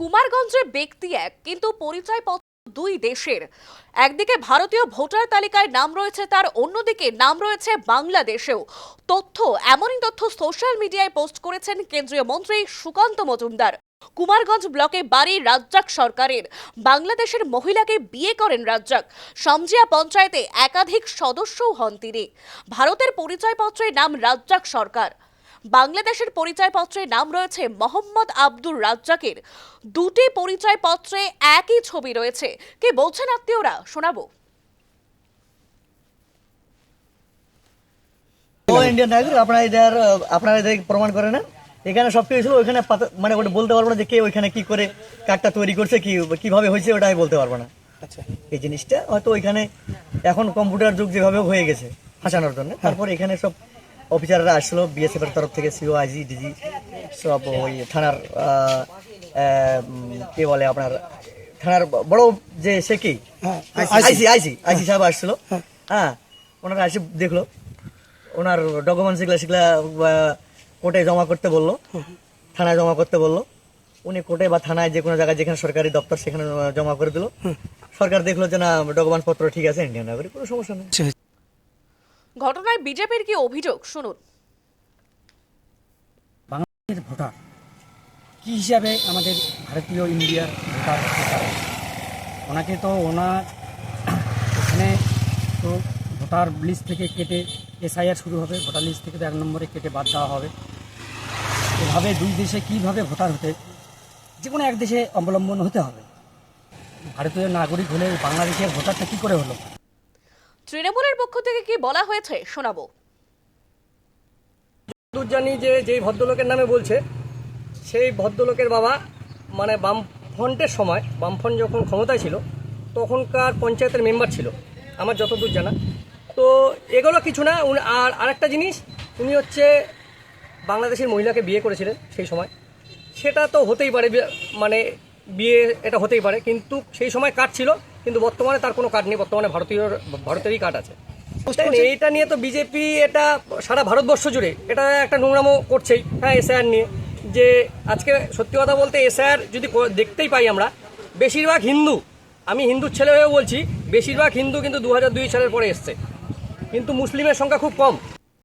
কুমারগঞ্জে ব্যক্তি এক, কিন্তু পরিচয়পত্র দুই দেশের। একদিকে ভারতীয় ভোটার তালিকায় নাম রয়েছে তার, অন্যদিকে নাম রয়েছে বাংলাদেশেও। তথ্য, এমনই তথ্য সোশ্যাল মিডিয়ায় পোস্ট করেছেন কেন্দ্রীয় মন্ত্রী সুকান্ত মজুমদার। কুমারগঞ্জ ব্লকে বাড়ি রাজ্জাক সরকারের। বাংলাদেশের মহিলাকে বিয়ে করেন রাজ্জাক। সমজিয়া পঞ্চায়েতে একাধিক সদস্যও হন তিনি। ভারতের পরিচয়পত্রে নাম রাজ্জাক সরকার। বাংলাদেশের পরিচয়পত্রে নাম রয়েছে মোহাম্মদ আব্দুর রাজ্জাকের। দুটি পরিচয়পত্রে একই ছবি রয়েছে। কে বলছেন আত্মীয়রা শোনাবো। ও ইন্ডিয়ান নাগরিক আপনারা এদের আপনারা এদের প্রমাণ করে না এখানে সব কিছু ছিল ওইখানে মানে ওটা বলতে পারব না যে কে ওইখানে কি করে কার্ডটা তৈরি করছে কি কীভাবে হয়েছে ওটা আমি বলতে পারব না। আচ্ছা। এই জিনিসটা হয়তো ওইখানে এখন কম্পিউটার যুগ যেভাবে হয়ে গেছে হাসানোর জন্য তারপর এখানে সব অফিসাররা আসলো বিএসএফ এর তরফ থেকে সিও আইজি ডিজি সব ওই থানার কে বলে আপনার থানার বড় যে সে কি? হ্যাঁ, আইসি আইসি। আইসি সাহেব আসছিল হ্যাঁ। ওনারা এসে দেখল। ওনার ডকুমেন্টস এগুলো সেগুলা কোর্টে জমা করতে বলল থানায় জমা করতে বলল। উনি কোর্টে বা থানায় যে কোনো জায়গায় যেখানে সরকারি দপ্তর সেখানে জমা করে দিল। সরকার দেখল যে না ডকুমেন্টস পত্র ঠিক আছে ইন্ডিয়ান নাগরিক কোনো সমস্যা নেই। ঘটনায় বিজেপির কি অভিযোগ? শুনুন। বাংলাদেশের ভোটার কী হিসাবে আমাদের ভারতীয় ইন্ডিয়ার ভোটার ওনাকে তো ওনার এখানে তো ভোটার লিস্ট থেকে কেটে এসআইআর শুরু হবে, ভোটার লিস্ট থেকে এক নম্বরে কেটে বাদ দেওয়া হবে। এভাবে দুই দেশে কীভাবে ভোটার হতে, যে কোনো এক দেশে অবলম্বন হতে হবে। ভারতীয় নাগরিক হলে বাংলাদেশের ভোটারটা কী করে হলো? তৃণমূলের পক্ষ থেকে কি বলা হয়েছে? শোনাবো। জানি যে যেই ভদ্রলোকের নামে বলছে, সেই ভদ্রলোকের বাবা মানে বামফ্রন্টের সময়, বামফ্রন্ট যখন ক্ষমতায় ছিল, তখনকার পঞ্চায়েতের মেম্বার ছিল, আমার যতদূর জানা। তো এগুলো কিছু না আর আরেকটা জিনিস, উনি হচ্ছে বাংলাদেশের মহিলাকে বিয়ে করেছিলেন সেই সময়। সেটা তো হতেই পারে মানে বিয়ে এটা হতেই পারে, কিন্তু সেই সময় কার্ড ছিল? কিন্তু বর্তমানে তার কোনো কার্ড নেই বর্তমানে ভারতীয় ভারতেরই কার্ড আছে? এইটা নিয়ে তো বিজেপি এটা সারা ভারতবর্ষ জুড়ে এটা একটা নোংরামো করছেই হ্যাঁ এসআইআর নিয়ে। যে আজকে সত্যি কথা বলতে এসআইআর যদি দেখতেই পাই আমরা বেশিরভাগ হিন্দু আমি হিন্দুর ছেলে হয়েও বলছি বেশিরভাগ হিন্দু কিন্তু দু হাজার দুই সালের পরে এসছে। কিন্তু মুসলিমের সংখ্যা খুব কম।